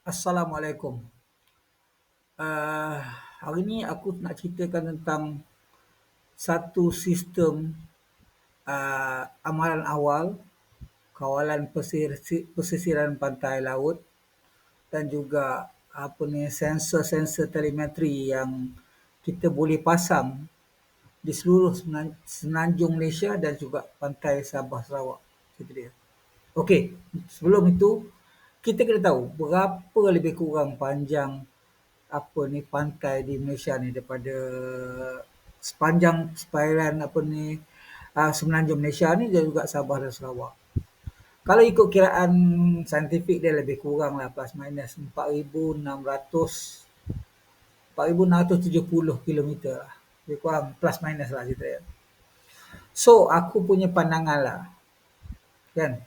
Assalamualaikum. Uh, hari ini aku nak ceritakan tentang satu sistem uh, amalan awal kawalan pesisir, pesisiran pantai laut dan juga apa ni sensor-sensor telemetri yang kita boleh pasang di seluruh semenanjung Malaysia dan juga pantai Sabah Sarawak. Okey, sebelum itu kita kena tahu berapa lebih kurang panjang apa ni pantai di Malaysia ni daripada sepanjang perairan apa ni uh, semenanjung Malaysia ni dan juga Sabah dan Sarawak. Kalau ikut kiraan saintifik dia lebih kurang lah plus minus 4,600 4,670 km lah. Lebih kurang plus minus lah cerita dia. So aku punya pandangan lah. Kan?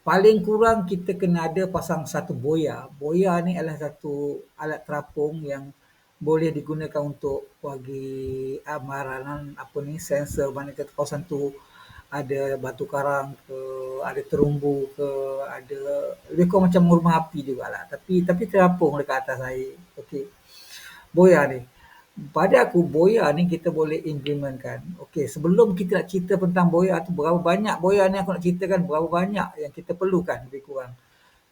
Paling kurang kita kena ada pasang satu boya. Boya ni adalah satu alat terapung yang boleh digunakan untuk bagi amaran apa ni sensor mana kata kawasan tu ada batu karang ke, ada terumbu ke, ada lebih kurang macam rumah api jugalah. Tapi tapi terapung dekat atas air. Okey. Boya ni pada aku boya ni kita boleh implementkan. Okey, sebelum kita nak cerita tentang boya tu berapa banyak boya ni aku nak ceritakan berapa banyak yang kita perlukan lebih kurang.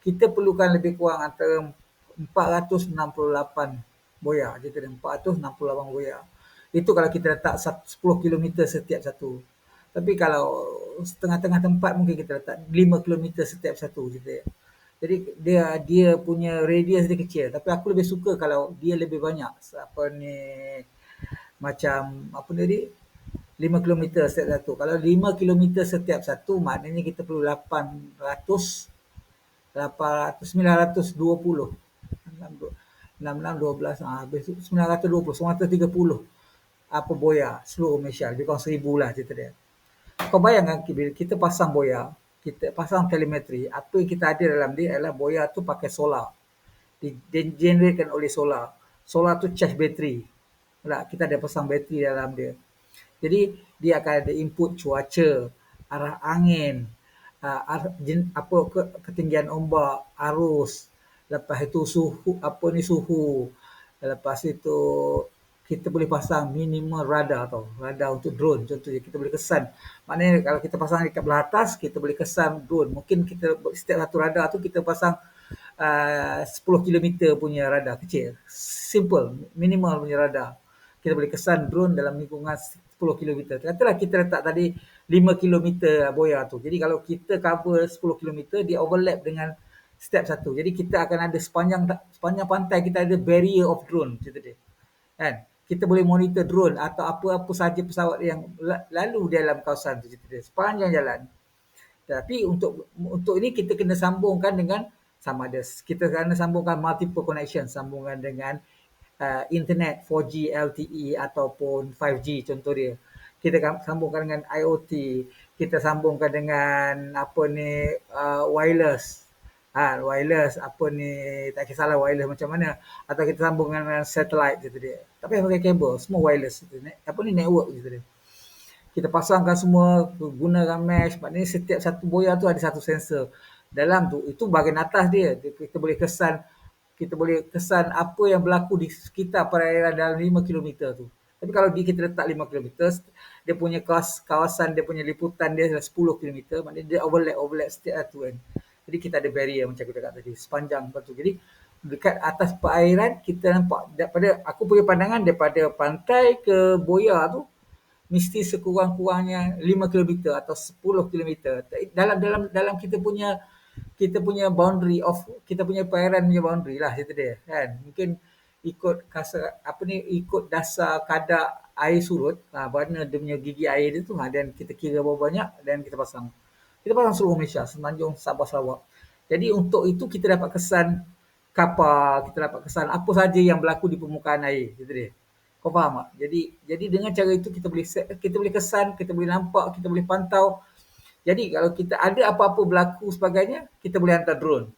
Kita perlukan lebih kurang antara 468 boya. Jadi ada 468 boya. Itu kalau kita letak 10 km setiap satu. Tapi kalau setengah-tengah tempat mungkin kita letak 5 km setiap satu. Gitu jadi dia dia punya radius dia kecil. Tapi aku lebih suka kalau dia lebih banyak. Apa ni macam apa tadi? 5 km setiap satu. Kalau 5 km setiap satu maknanya kita perlu 800 800 920 6 6 12 ah habis 920 930 apa boya seluruh Malaysia. Lebih kurang 1000 lah cerita dia. Kau bayangkan bila kita pasang boya kita pasang telemetri, apa yang kita ada dalam dia adalah boya tu pakai solar. Digeneratekan oleh solar. Solar tu charge bateri. Tak, kita ada pasang bateri dalam dia. Jadi dia akan ada input cuaca, arah angin, uh, arah, apa ketinggian ombak, arus, lepas itu suhu apa ni suhu, lepas itu kita boleh pasang minimal radar tau. Radar untuk drone contohnya kita boleh kesan. Maknanya kalau kita pasang dekat belah atas, kita boleh kesan drone. Mungkin kita setiap satu radar tu kita pasang uh, 10 km punya radar kecil. Simple, minimal punya radar. Kita boleh kesan drone dalam lingkungan 10 km. Katalah kita letak tadi 5 km boya tu. Jadi kalau kita cover 10 km, dia overlap dengan step satu. Jadi kita akan ada sepanjang sepanjang pantai kita ada barrier of drone cerita dia. Kan? Kita boleh monitor drone atau apa-apa saja pesawat yang lalu dalam kawasan itu sepanjang jalan. Tapi untuk untuk ini kita kena sambungkan dengan sama ada kita kena sambungkan multiple connection sambungan dengan uh, internet 4G LTE ataupun 5G contoh dia. Kita sambungkan dengan IoT, kita sambungkan dengan apa ni uh, wireless ha, wireless apa ni tak kisahlah wireless macam mana. Atau kita sambung dengan satellite gitu dia tapi pakai kabel semua wireless gitu apa ni network gitu dia kita pasangkan semua gunakan mesh. Maknanya setiap satu boya tu ada satu sensor. Dalam tu itu bahagian atas dia. Kita boleh kesan kita boleh kesan apa yang berlaku di sekitar perairan dalam 5 km tu. Tapi kalau di kita letak 5 km dia punya kawasan dia punya liputan dia adalah 10 km maknanya dia overlap overlap setiap satu kan jadi kita ada barrier macam aku cakap tadi sepanjang batu. Jadi dekat atas perairan kita nampak daripada aku punya pandangan daripada pantai ke Boya tu mesti sekurang-kurangnya 5 km atau 10 km dalam dalam dalam kita punya kita punya boundary of kita punya perairan punya boundary lah itu dia kan. Mungkin ikut kasar apa ni ikut dasar kadar air surut ha, mana dia punya gigi air dia tu ha, dan kita kira berapa banyak dan kita pasang kita pasang seluruh Malaysia, semenanjung Sabah Sarawak. Jadi untuk itu kita dapat kesan kapal, kita dapat kesan apa saja yang berlaku di permukaan air, gitu dia. Kau faham tak? Jadi jadi dengan cara itu kita boleh kita boleh kesan, kita boleh nampak, kita boleh pantau. Jadi kalau kita ada apa-apa berlaku sebagainya, kita boleh hantar drone.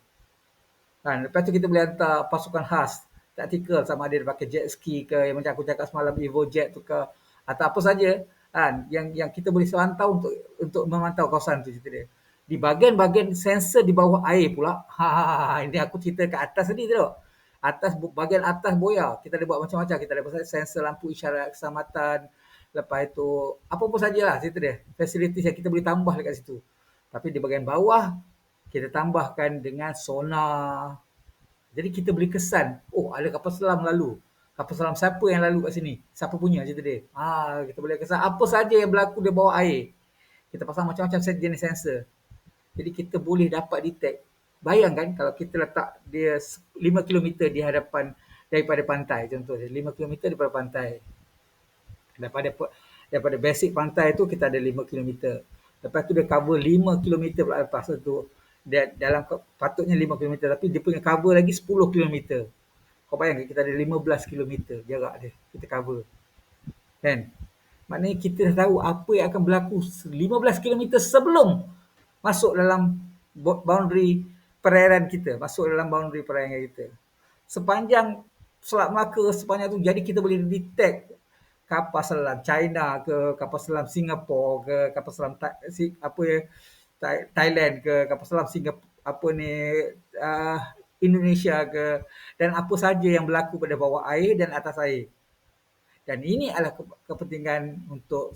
Kan, lepas tu kita boleh hantar pasukan khas, taktikal sama ada dia pakai jet ski ke yang macam aku cakap semalam Evo Jet tu ke atau apa saja kan yang yang kita boleh pantau untuk untuk memantau kawasan tu cerita dia. Di bahagian-bahagian sensor di bawah air pula. Ha, ha, ha, ha. ini aku cerita kat atas tadi tu. Atas bahagian atas boya kita ada buat macam-macam. Kita ada pasal sensor lampu isyarat keselamatan. Lepas itu apa-apa sajalah cerita dia. Facilities yang kita boleh tambah dekat situ. Tapi di bahagian bawah kita tambahkan dengan sonar. Jadi kita beri kesan, oh ada kapal selam lalu. Kapal selam siapa yang lalu kat sini? Siapa punya cerita dia? Ha, kita boleh kesan apa saja yang berlaku di bawah air. Kita pasang macam-macam jenis sensor. Jadi kita boleh dapat detect. Bayangkan kalau kita letak dia 5 km di hadapan daripada pantai contohnya. 5 km daripada pantai. Daripada daripada basic pantai tu kita ada 5 km. Lepas tu dia cover 5 km pula lepas tu. Dia dalam patutnya 5 km tapi dia punya cover lagi 10 km. Kau bayangkan kita ada 15 km jarak dia kita cover. Kan? Maknanya kita dah tahu apa yang akan berlaku 15 km sebelum masuk dalam boundary perairan kita, masuk dalam boundary perairan kita. Sepanjang Selat Melaka sepanjang tu jadi kita boleh detect kapal selam China ke, kapal selam Singapura ke, kapal selam si, apa ya Thailand ke, kapal selam Singapura apa ni uh, Indonesia ke dan apa saja yang berlaku pada bawah air dan atas air. Dan ini adalah kepentingan untuk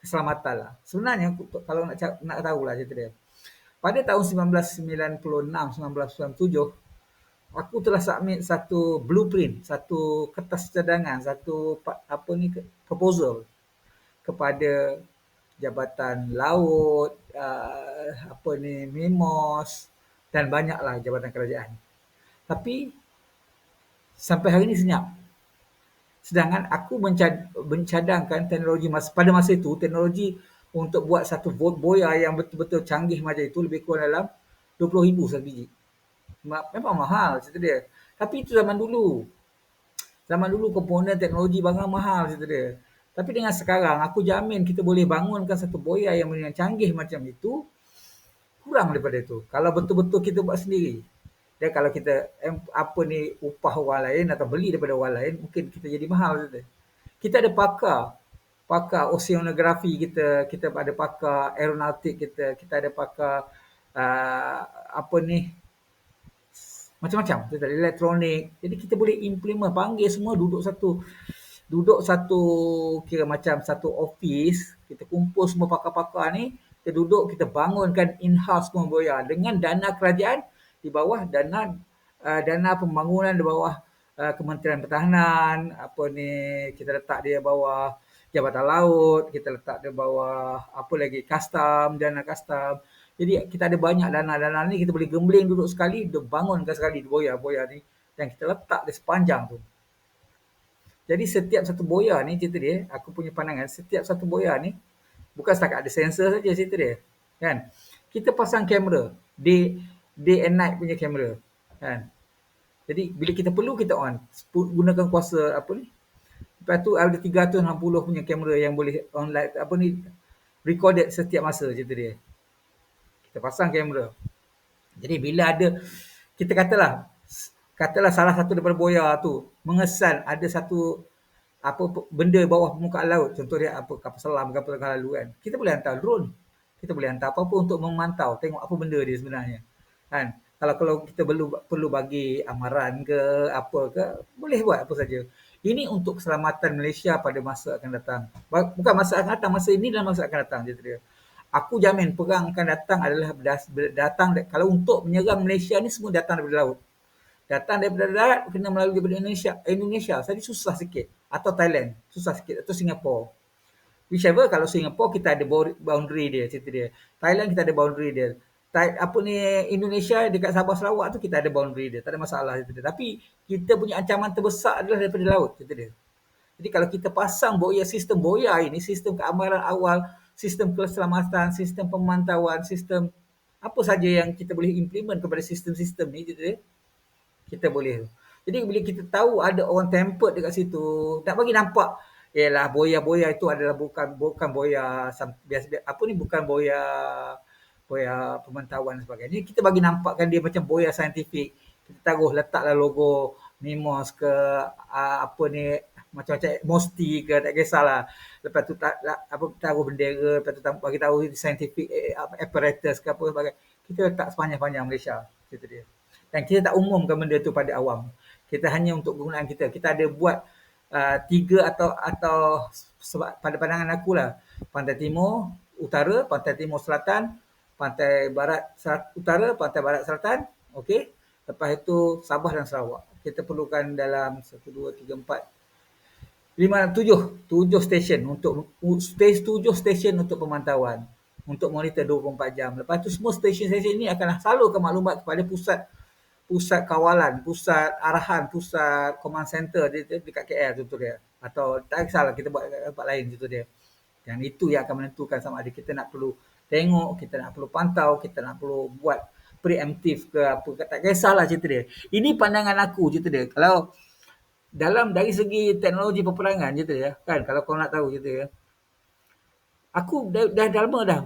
keselamatan lah. Sebenarnya kalau nak nak tahu lah cerita dia. Pada tahun 1996, 1997, aku telah submit satu blueprint, satu kertas cadangan, satu apa ni proposal kepada Jabatan Laut, uh, apa ni MIMOS dan banyaklah jabatan kerajaan. Tapi sampai hari ini senyap. Sedangkan aku mencadangkan teknologi masa, pada masa itu, teknologi untuk buat satu boya yang betul-betul canggih macam itu lebih kurang dalam 20,000 satu biji memang mahal cerita dia. Tapi itu zaman dulu. Zaman dulu komponen teknologi barang mahal cerita dia. Tapi dengan sekarang aku jamin kita boleh bangunkan satu boya yang canggih macam itu kurang daripada itu. Kalau betul-betul kita buat sendiri. Dan kalau kita apa ni upah orang lain atau beli daripada orang lain mungkin kita jadi mahal cerita. Kita ada pakar. Pakar oceanografi kita, kita ada pakar aeronautik kita, kita ada pakar uh, apa ni macam-macam. Tu tadi elektronik. Jadi kita boleh implement panggil semua duduk satu duduk satu kira macam satu office kita kumpul semua pakar-pakar ni kita duduk kita bangunkan in-house boya. Dengan dana kerajaan di bawah dana uh, dana pembangunan di bawah uh, Kementerian Pertahanan apa ni kita letak dia bawah Jabatan Laut kita letak dia bawah apa lagi custom dana custom jadi kita ada banyak dana-dana ni kita boleh gembling duduk sekali, dia bangunkan sekali di boya-boya ni dan kita letak di sepanjang tu. Jadi setiap satu boya ni cerita dia, aku punya pandangan setiap satu boya ni bukan setakat ada sensor saja cerita dia. Kan? Kita pasang kamera, day, day and night punya kamera. Kan? Jadi bila kita perlu kita on, gunakan kuasa apa ni? Lepas tu ada 360 punya kamera yang boleh online apa ni recorded setiap masa cerita dia kita pasang kamera. Jadi bila ada kita katalah katalah salah satu daripada boya tu mengesan ada satu apa benda bawah permukaan laut contoh dia apa kapal selam kapal selam lalu kan kita boleh hantar drone kita boleh hantar apa-apa untuk memantau tengok apa benda dia sebenarnya kan kalau kalau kita perlu perlu bagi amaran ke apa ke boleh buat apa saja ini untuk keselamatan Malaysia pada masa akan datang bukan masa akan datang masa ini dan masa akan datang dia dia aku jamin perang akan datang adalah datang kalau untuk menyerang Malaysia ni semua datang daripada laut. Datang daripada darat kena melalui daripada Indonesia. Indonesia jadi susah sikit atau Thailand susah sikit atau Singapura. Whichever kalau Singapura kita ada boundary dia cerita dia. Thailand kita ada boundary dia. Apa ni Indonesia dekat Sabah Sarawak tu kita ada boundary dia. Tak ada masalah dia. Tapi kita punya ancaman terbesar adalah daripada laut cerita dia. Jadi kalau kita pasang boya sistem boya ini, sistem keamanan awal sistem keselamatan, sistem pemantauan, sistem apa saja yang kita boleh implement kepada sistem-sistem ni ya. Kita boleh. Jadi bila kita tahu ada orang tempered dekat situ, nak bagi nampak ialah boya-boya itu adalah bukan bukan boya biasa apa ni bukan boya boya pemantauan dan sebagainya. Kita bagi nampakkan dia macam boya saintifik. Kita taruh letaklah logo Mimos ke apa ni macam-macam mosti ke tak kisahlah. Lepas tu tak, tak apa taruh bendera lepas tu bagi tahu scientific eh, apparatus ke apa sebagainya. Kita letak sepanjang-panjang Malaysia. Cerita dia. Dan kita tak umumkan benda tu pada awam. Kita hanya untuk kegunaan kita. Kita ada buat uh, tiga atau atau sebab pada pandangan aku lah. Pantai timur utara pantai timur selatan pantai barat utara pantai barat selatan okey lepas itu Sabah dan Sarawak kita perlukan dalam 1, 2, 3, 4, 5, 7, 7 stesen untuk stage 7 stesen untuk pemantauan untuk monitor 24 jam. Lepas tu semua stesen-stesen ini akan salurkan maklumat kepada pusat pusat kawalan, pusat arahan, pusat command center di, dekat KL tu dia. Atau tak kisahlah kita buat tempat lain tu dia. Dan itu yang akan menentukan sama ada kita nak perlu tengok, kita nak perlu pantau, kita nak perlu buat preemptif ke apa tak kisahlah cerita dia. Ini pandangan aku cerita dia. Kalau dalam dari segi teknologi peperangan cerita dia kan kalau kau nak tahu cerita dia. Aku dah, dah, dah lama dah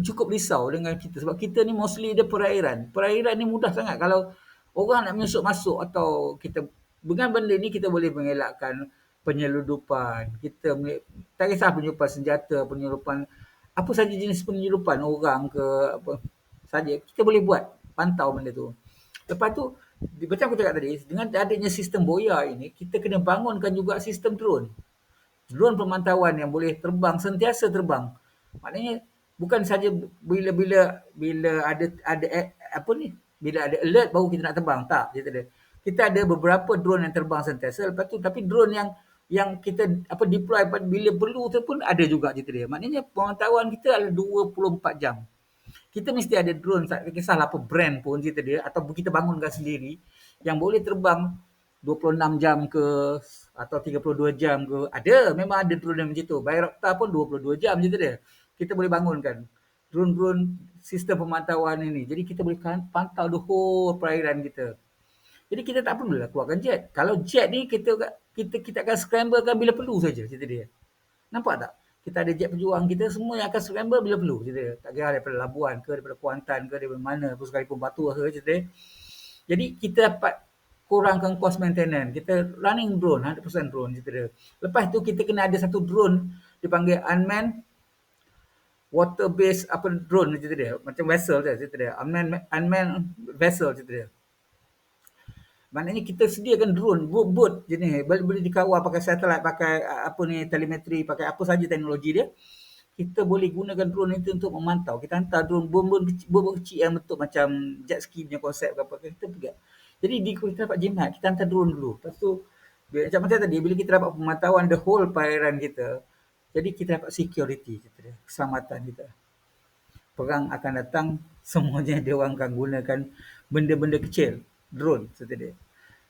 cukup risau dengan kita sebab kita ni mostly dia perairan. Perairan ni mudah sangat kalau orang nak masuk masuk atau kita dengan benda ni kita boleh mengelakkan penyeludupan. Kita tak kisah penyeludupan senjata, penyeludupan apa saja jenis penyeludupan orang ke apa saja kita boleh buat pantau benda tu. Lepas tu, macam aku cakap tadi, dengan adanya sistem boya ini, kita kena bangunkan juga sistem drone. Drone pemantauan yang boleh terbang, sentiasa terbang. Maknanya, bukan saja bila-bila bila ada ada apa ni, bila ada alert baru kita nak terbang. Tak, kita ada. Kita ada beberapa drone yang terbang sentiasa. Lepas tu, tapi drone yang yang kita apa deploy bila perlu tu pun ada juga cerita dia. Maknanya pemantauan kita adalah 24 jam. Kita mesti ada drone tak kisahlah apa brand pun kita dia atau kita bangunkan sendiri yang boleh terbang 26 jam ke atau 32 jam ke. Ada memang ada drone yang macam tu. Bayraktar pun 22 jam je dia. Kita boleh bangunkan drone-drone sistem pemantauan ini. Jadi kita boleh kan, pantau the whole perairan kita. Jadi kita tak perlu lah keluarkan jet. Kalau jet ni kita kita kita akan scramble kan bila perlu saja cerita dia. Nampak tak? Kita ada jet pejuang kita semua yang akan scramble bila perlu kita tak kira daripada Labuan ke daripada Kuantan ke daripada mana pun sekalipun Batu ke kita jadi kita dapat kurangkan cost maintenance. Kita running drone 100% drone kita lepas tu kita kena ada satu drone dipanggil unmanned water based apa drone cerita dia. Macam vessel dia cerita dia. Unmanned unmanned vessel cerita dia Maknanya kita sediakan drone, boat-boat jenis boleh, boleh dikawal pakai satelit, pakai apa ni telemetri, pakai apa saja teknologi dia. Kita boleh gunakan drone itu untuk memantau. Kita hantar drone bom-bom kecil, kecil yang bentuk macam jet ski punya konsep ke apa. Kita pergi. Jadi di kita dapat jimat, kita hantar drone dulu. Lepas tu, macam macam tadi, bila kita dapat pemantauan the whole perairan kita, jadi kita dapat security, kita, keselamatan kita. Perang akan datang, semuanya dia orang akan gunakan benda-benda kecil, drone seperti dia.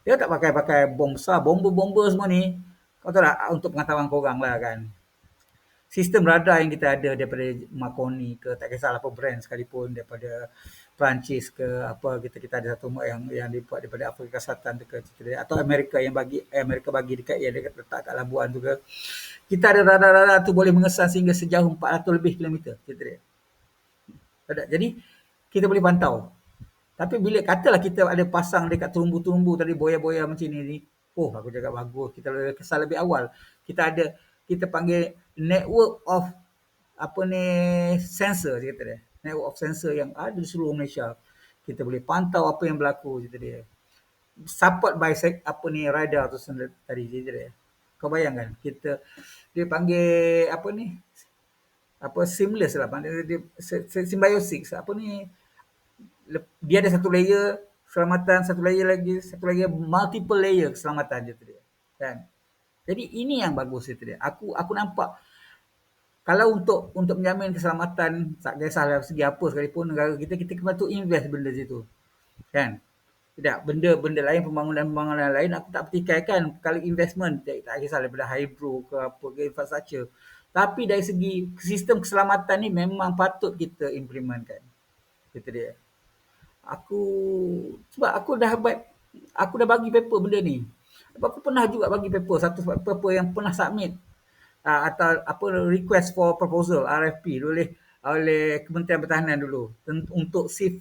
Dia tak pakai-pakai bom besar, bomba-bomba semua ni. Kau tahu tak, untuk pengetahuan korang lah kan. Sistem radar yang kita ada daripada Marconi ke, tak kisahlah apa brand sekalipun, daripada Perancis ke apa kita kita ada satu yang yang dibuat daripada Afrika Selatan ke atau Amerika yang bagi Amerika bagi dekat yang dekat letak kat Labuan tu ke kita ada radar-radar tu boleh mengesan sehingga sejauh 400 lebih kilometer kita dia. Jadi kita boleh pantau tapi bila katalah kita ada pasang dekat terumbu-terumbu tadi boya-boya macam ni ni. Oh aku cakap bagus. Kita kesal lebih awal. Kita ada kita panggil network of apa ni sensor kita dia. Network of sensor yang ada di seluruh Malaysia. Kita boleh pantau apa yang berlaku kita dia. Support by apa ni radar tu tadi kita dia. Kau bayangkan kita dia panggil apa ni apa seamless lah panggil dia symbiosis apa ni dia ada satu layer keselamatan, satu layer lagi, satu lagi multiple layer keselamatan je tu dia. Kan? Jadi ini yang bagus itu dia. Aku aku nampak kalau untuk untuk menjamin keselamatan tak kisahlah segi apa sekalipun negara kita kita kena tu invest benda situ. Kan? Tidak, benda-benda lain pembangunan-pembangunan lain aku tak pertikaikan kalau investment tak, tak kisah daripada hydro ke apa ke infrastructure. Tapi dari segi sistem keselamatan ni memang patut kita implementkan. Itu dia aku sebab aku dah buat aku dah bagi paper benda ni. Sebab aku pernah juga bagi paper satu paper yang pernah submit uh, atau apa request for proposal RFP oleh oleh Kementerian Pertahanan dulu untuk C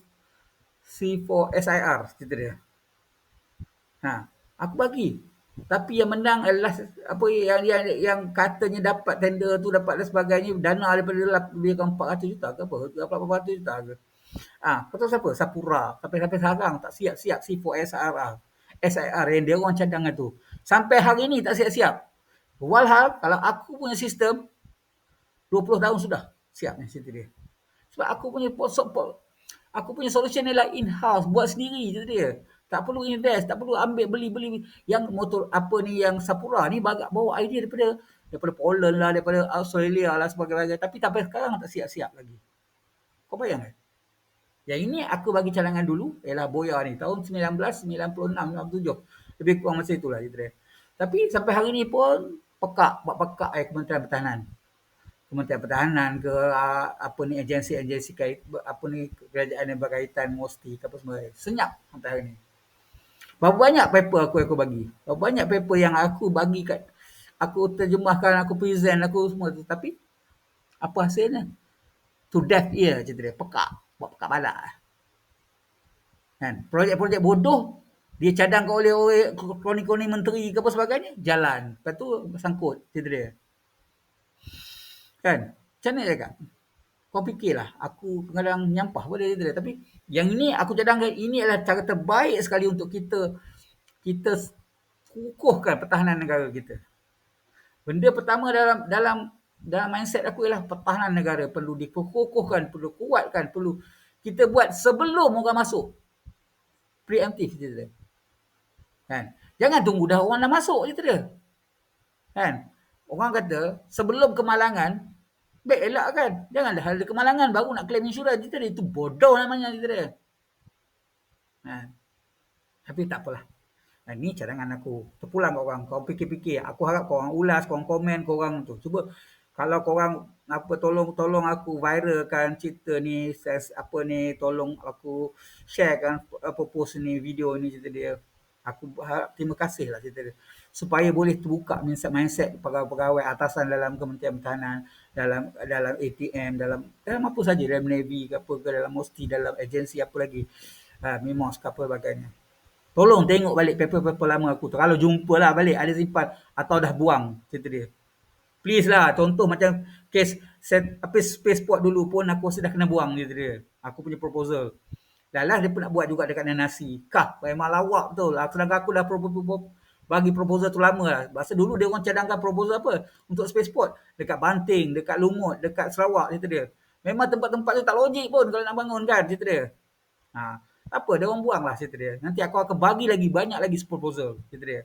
C4 SIR cerita dia. Ha, aku bagi. Tapi yang menang adalah apa yang yang yang katanya dapat tender tu dapat dan sebagainya dana daripada lebih kurang 400 juta ke apa? Berapa ratus juta ke? Ah, kau tahu siapa? Sapura. Sampai sampai sekarang tak siap-siap C4SIR. SIR yang dia orang cadangan tu. Sampai hari ni tak siap-siap. Walhal kalau aku punya sistem 20 tahun sudah siap ni situ dia. Sebab aku punya support aku punya solution ni lah in-house buat sendiri je dia. Tak perlu invest, tak perlu ambil beli-beli yang motor apa ni yang Sapura ni bagak bawa idea daripada daripada Poland lah, daripada Australia lah sebagainya. Tapi sampai sekarang tak siap-siap lagi. Kau bayang kan? Yang ini aku bagi cadangan dulu ialah Boya ni tahun 1996 97. Lebih kurang masa itulah dia. Tapi sampai hari ni pun pekak buat pekak eh Kementerian Pertahanan. Kementerian Pertahanan ke apa ni agensi-agensi kait apa ni kerajaan yang berkaitan mesti apa semua senyap sampai hari ni. Berapa banyak paper aku aku bagi? Berapa banyak paper yang aku bagi kat aku terjemahkan, aku present, aku semua tu. Tapi apa hasilnya? To death ear je dia. Pekak. Buat pekak balak. Kan? Projek-projek bodoh dia cadangkan oleh oleh kroni-kroni menteri ke apa sebagainya jalan. Lepas tu sangkut dia. Kan? Macam mana cakap? Kau fikirlah aku kadang nyampah pada dia tapi yang ini aku cadangkan ini adalah cara terbaik sekali untuk kita kita kukuhkan pertahanan negara kita. Benda pertama dalam dalam dalam mindset aku ialah pertahanan negara perlu dikukuhkan perlu kuatkan perlu kita buat sebelum orang masuk preemptif cerita dia Kan? Jangan tunggu dah orang dah masuk je dia. Kan? Orang kata sebelum kemalangan baik elak kan. Jangan dah ada kemalangan baru nak claim insurans cerita dia. Itu bodoh namanya cerita dia. Kan? Tapi tak apalah. Nah, ni cadangan aku. Terpulang kau orang. Kau fikir-fikir. Aku harap kau orang ulas, kau orang komen, kau orang tu. Cuba kalau kau orang apa tolong tolong aku viralkan cerita ni apa ni tolong aku sharekan apa post ni video ni cerita dia aku harap terima kasih lah cerita dia. Supaya boleh terbuka mindset pegawai-pegawai atasan dalam Kementerian Pertahanan, dalam dalam ATM, dalam dalam apa saja, dalam Navy ke apa ke, dalam Mosti, dalam agensi apa lagi. Ha, Mimos ke apa bagainya. Tolong tengok balik paper-paper lama aku. Kalau jumpa lah balik, ada simpan atau dah buang cerita dia. Please lah, contoh macam case set, apa spaceport dulu pun aku rasa dah kena buang cerita dia. Aku punya proposal. Dah lah dia pun nak buat juga dekat nasi. Kah, memang lawak betul. Aku dah proposal, bagi proposal tu lama lah. Masa dulu dia orang cadangkan proposal apa? Untuk spaceport. Dekat Banting, dekat Lumut, dekat Sarawak, cerita dia. Memang tempat-tempat tu tak logik pun kalau nak bangun kan, cerita dia. Ha, apa, dia orang buang lah cerita dia. Nanti aku akan bagi lagi, banyak lagi proposal, cerita dia.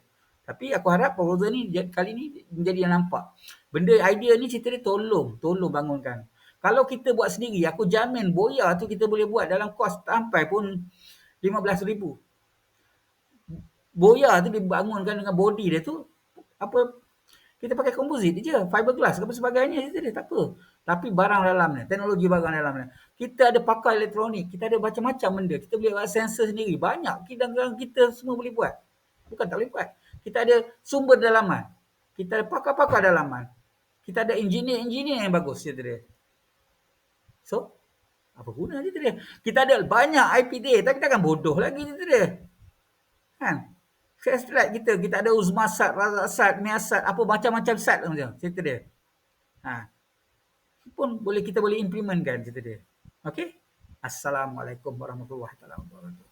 Tapi aku harap proposal ni kali ni menjadi yang nampak. Benda idea ni cerita dia tolong, tolong bangunkan. Kalau kita buat sendiri, aku jamin boya tu kita boleh buat dalam kos sampai pun RM15,000. Boya tu dibangunkan dengan body dia tu, apa, kita pakai komposit je, fiberglass apa sebagainya, itu dia, tak apa. Tapi barang dalam ni, teknologi barang dalam ni. Kita ada pakai elektronik, kita ada macam-macam benda. Kita boleh buat sensor sendiri. Banyak kita, kita semua boleh buat. Bukan tak boleh buat. Kita ada sumber dalaman. Kita ada pakar-pakar dalaman. Kita ada engineer-engineer yang bagus. Cerita dia. So, apa guna cerita dia? Kita ada banyak IP dia, tapi takkan bodoh lagi cerita dia. Kan? Sesuai kita, kita ada uzmasat, razasat, miasat, apa macam-macam sat macam cerita dia. Ha. Pun boleh kita boleh implementkan cerita dia. Okey? Assalamualaikum warahmatullahi wabarakatuh.